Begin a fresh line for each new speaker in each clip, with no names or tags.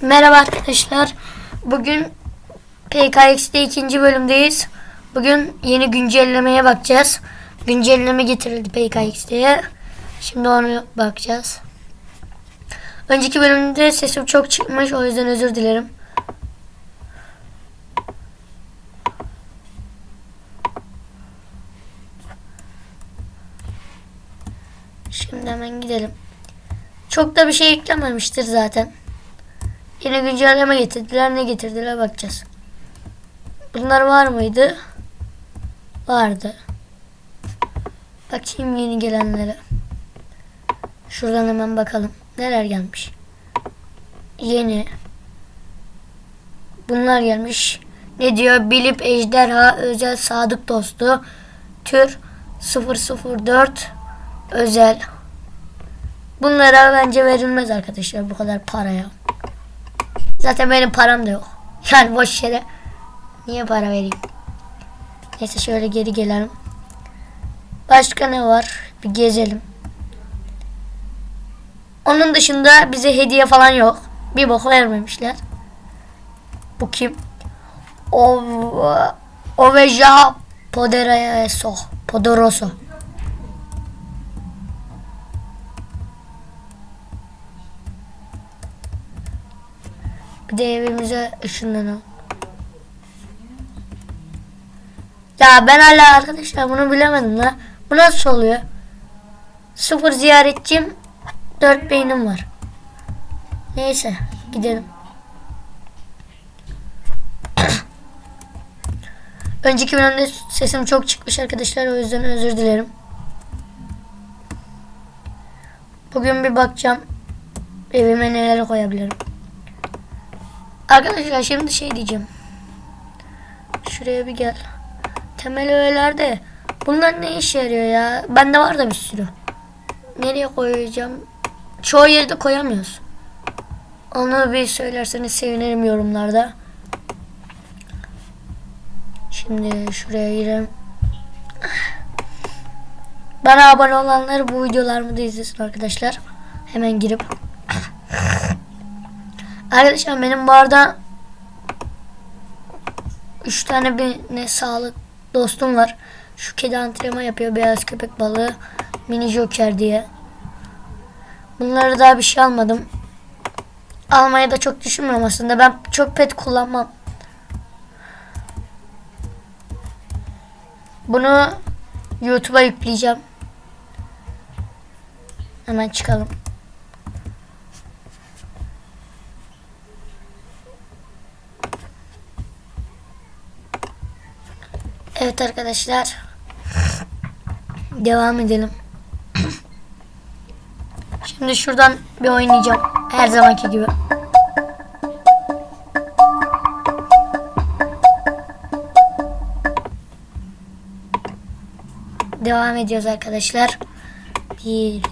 Merhaba arkadaşlar. Bugün PKX'de ikinci bölümdeyiz. Bugün yeni güncellemeye bakacağız. Güncelleme getirildi PKX'de. Şimdi onu bakacağız. Önceki bölümde sesim çok çıkmış. O yüzden özür dilerim. Şimdi hemen gidelim. Çok da bir şey eklememiştir zaten. Yine güncelleme getirdiler. Ne getirdiler bakacağız. Bunlar var mıydı? Vardı. Bakayım yeni gelenlere. Şuradan hemen bakalım. Neler gelmiş? Yeni. Bunlar gelmiş. Ne diyor? Bilip Ejderha Özel Sadık Dostu. Tür 004 Özel. Bunlara bence verilmez arkadaşlar bu kadar paraya. Zaten benim param da yok. Yani boş yere niye para vereyim? Neyse şöyle geri gelelim. Başka ne var? Bir gezelim. Onun dışında bize hediye falan yok. Bir bok vermemişler. Bu kim? O Oveja Poderoso. Poderoso. De evimize ışınlanalım. Ya ben hala arkadaşlar bunu bilemedim la. Bu nasıl oluyor? Sıfır ziyaretçim, dört beynim var. Neyse gidelim. Önceki bölümde sesim çok çıkmış arkadaşlar o yüzden özür dilerim. Bugün bir bakacağım evime neler koyabilirim. Arkadaşlar şimdi şey diyeceğim. Şuraya bir gel. Temel öğelerde bunlar ne işe yarıyor ya? Bende var da bir sürü. Nereye koyacağım? Çoğu yerde koyamıyoruz. Onu bir söylerseniz sevinirim yorumlarda. Şimdi şuraya girelim. Bana abone olanlar bu videolarımı da izlesin arkadaşlar. Hemen girip Arkadaşlar benim bu arada 3 tane bir ne sağlık dostum var. Şu kedi antrenman yapıyor. Beyaz köpek balığı. Mini joker diye. Bunları daha bir şey almadım. Almaya da çok düşünmüyorum aslında. Ben çok pet kullanmam. Bunu YouTube'a yükleyeceğim. Hemen çıkalım. Evet arkadaşlar. Devam edelim. Şimdi şuradan bir oynayacağım. Her zamanki gibi. Devam ediyoruz arkadaşlar. Bir,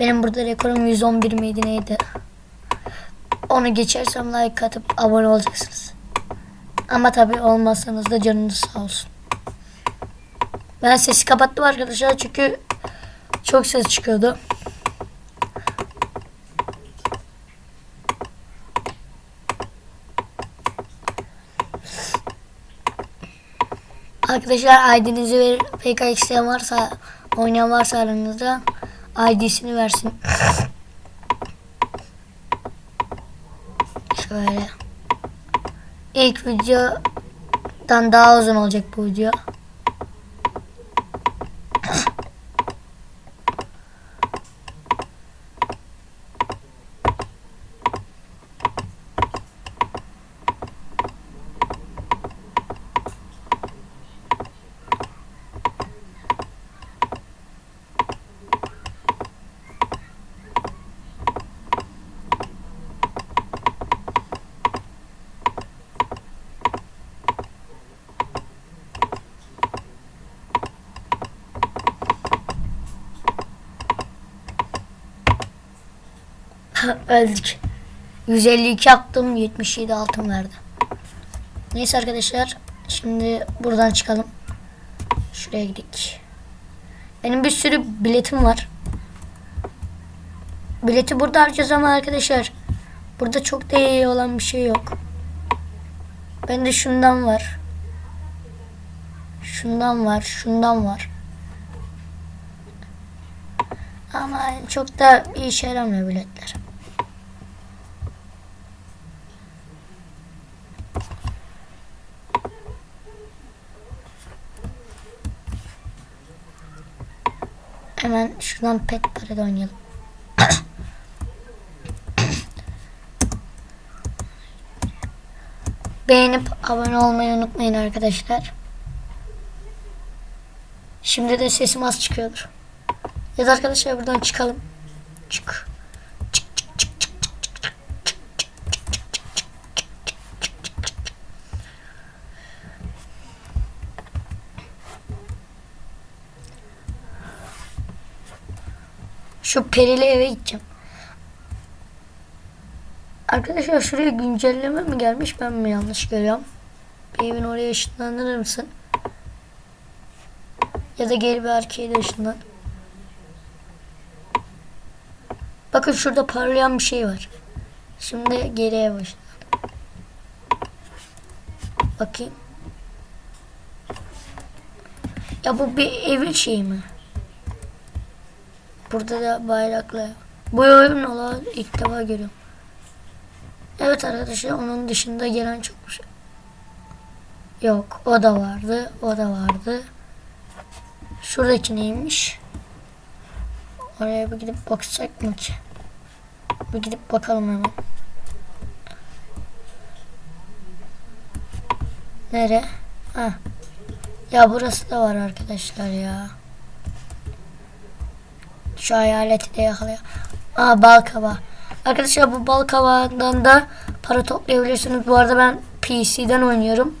Benim burada rekorum 111 miydi neydi? Onu geçersem like atıp abone olacaksınız. Ama tabi olmazsanız da canınız sağ olsun. Ben sesi kapattım arkadaşlar çünkü çok ses çıkıyordu. Arkadaşlar ID'nizi verir. PK isteyen varsa oynayan varsa aranızda ID'sini versin. Şöyle. İlk videodan daha uzun olacak bu video. Öldük. 152 attım 77 altın verdi. Neyse arkadaşlar şimdi buradan çıkalım. Şuraya gidelim. Benim bir sürü biletim var. Bileti burada harcayacağız ama arkadaşlar Burada çok da iyi olan bir şey yok. Bende şundan var. Şundan var, şundan var. Ama çok da işe yaramıyor biletler. Hemen şuradan pet parada oynayalım. Beğenip abone olmayı unutmayın arkadaşlar. Şimdi de sesim az çıkıyordur. Da arkadaşlar buradan çıkalım. Çık. Çık çık çık çık çık çık çık çık Şu perili eve gideceğim. Arkadaşlar şuraya güncelleme mi gelmiş ben mi yanlış görüyorum? Bir evin oraya ışınlandırır mısın? Ya da geri bir arkaya da ışınlan. Bakın şurada parlayan bir şey var. Şimdi geriye başla. Bakayım. Ya bu bir evin şeyi mi? Burada da bayraklı. Bu oyun olan ilk defa görüyorum. Evet arkadaşlar onun dışında gelen çok bir şey. Yok o da vardı. O da vardı. Şuradaki neymiş? Oraya bir gidip bakacak mı ki? Bir gidip bakalım hemen. Nere? Ha. Ya burası da var arkadaşlar ya. Şu hayaleti de yakalıyor. Aa bal kabağı. Arkadaşlar bu bal kabağından da para toplayabilirsiniz. Bu arada ben PC'den oynuyorum.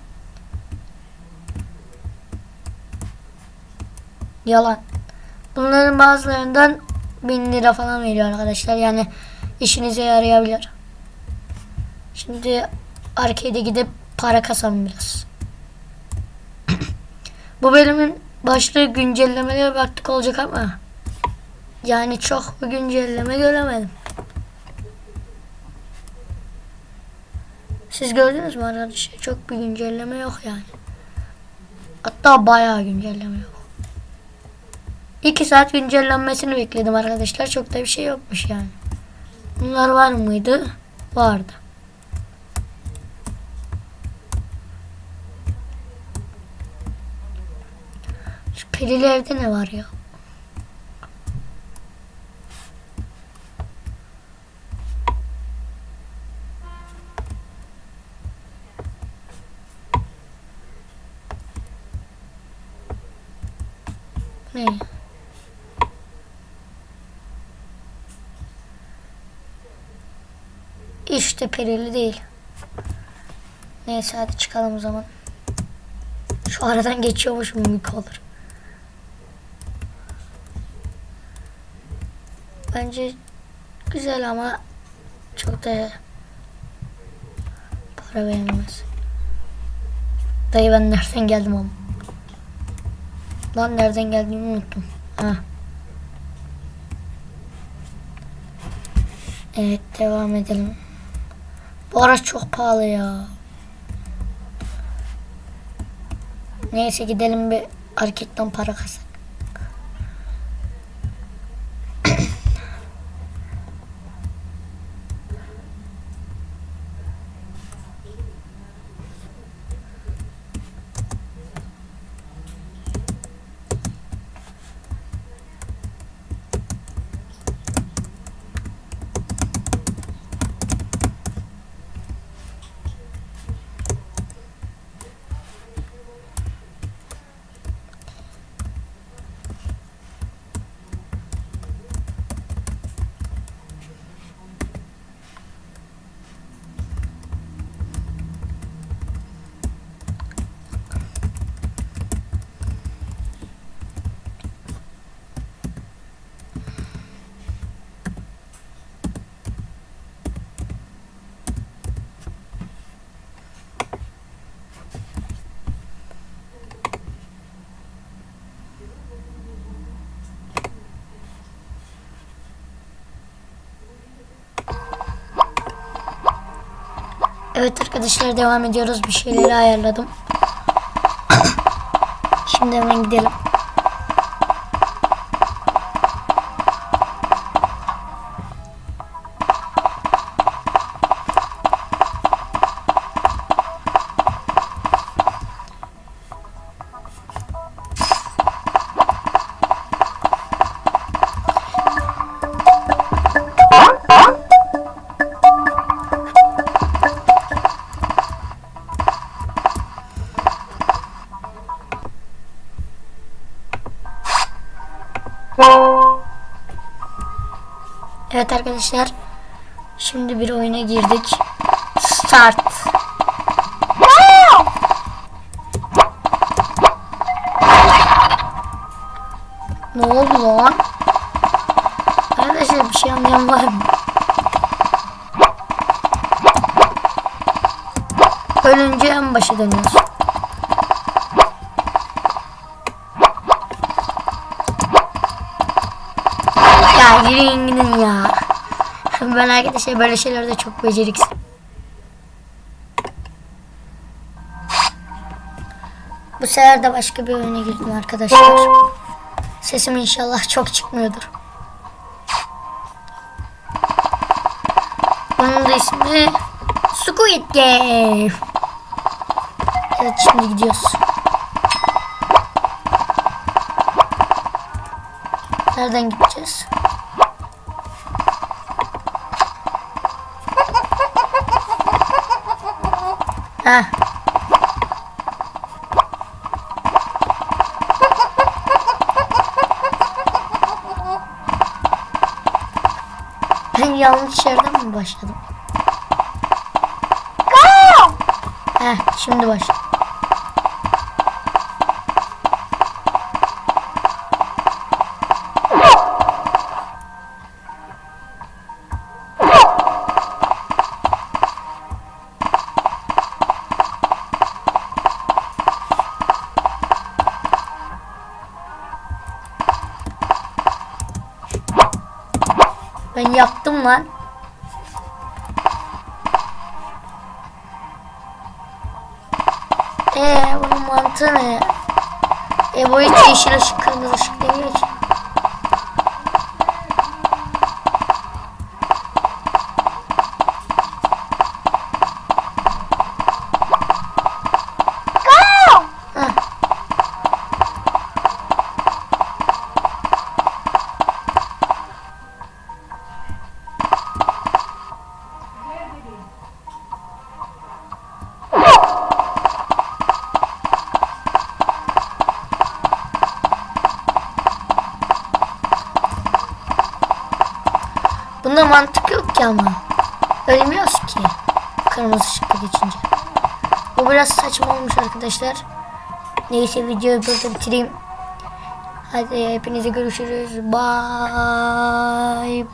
Yalan. Bunların bazılarından 1000 lira falan veriyor arkadaşlar. Yani işinize yarayabilir. Şimdi arcade'e gidip para kasalım biraz. Bu bölümün başlığı güncellemelere baktık olacak ama yani çok bir güncelleme göremedim. Siz gördünüz mü arkadaşlar? Çok bir güncelleme yok yani. Hatta bayağı güncelleme yok. 2 saat güncellenmesini bekledim arkadaşlar. Çok da bir şey yokmuş yani. Bunlar var mıydı? Vardı. Şu perili evde ne var ya? Ne? İşte perili değil. Neyse hadi çıkalım o zaman. Şu aradan geçiyormuş mümkün olur. Bence güzel ama çok da para vermez. Dayı ben nereden geldim ama. Lan nereden geldiğimi unuttum. Ha. Evet devam edelim. Bu araç çok pahalı ya. Neyse gidelim bir marketten para kasak. Evet arkadaşlar devam ediyoruz. Bir şeyleri ayarladım. Şimdi hemen gidelim. Evet arkadaşlar. Şimdi bir oyuna girdik. Start. Ne oldu lan? Arkadaşlar bir şey anlayan var mı? Ölünce en başa dönüyoruz. Yürüyün ya. Ben arkadaşlar böyle şeylerde çok beceriksiz. Bu sefer de başka bir oyuna girdim arkadaşlar. Sesim inşallah çok çıkmıyordur. Bunun da ismi Squid Game. Evet şimdi gidiyoruz. Nereden gideceğiz? Ha. Ben yanlış yerden mi başladım? Heh, şimdi başladım. Yaptım lan. Eee bunun mantığı ne? E bu hiç yeşil ışık kırmızı ışık demiyor ki. Mantık yok ki ama. Ölmüyoruz ki. Kırmızı ışıkta geçince. Bu biraz saçma olmuş arkadaşlar. Neyse videoyu burada bitireyim. Hadi hepinize görüşürüz. Bye.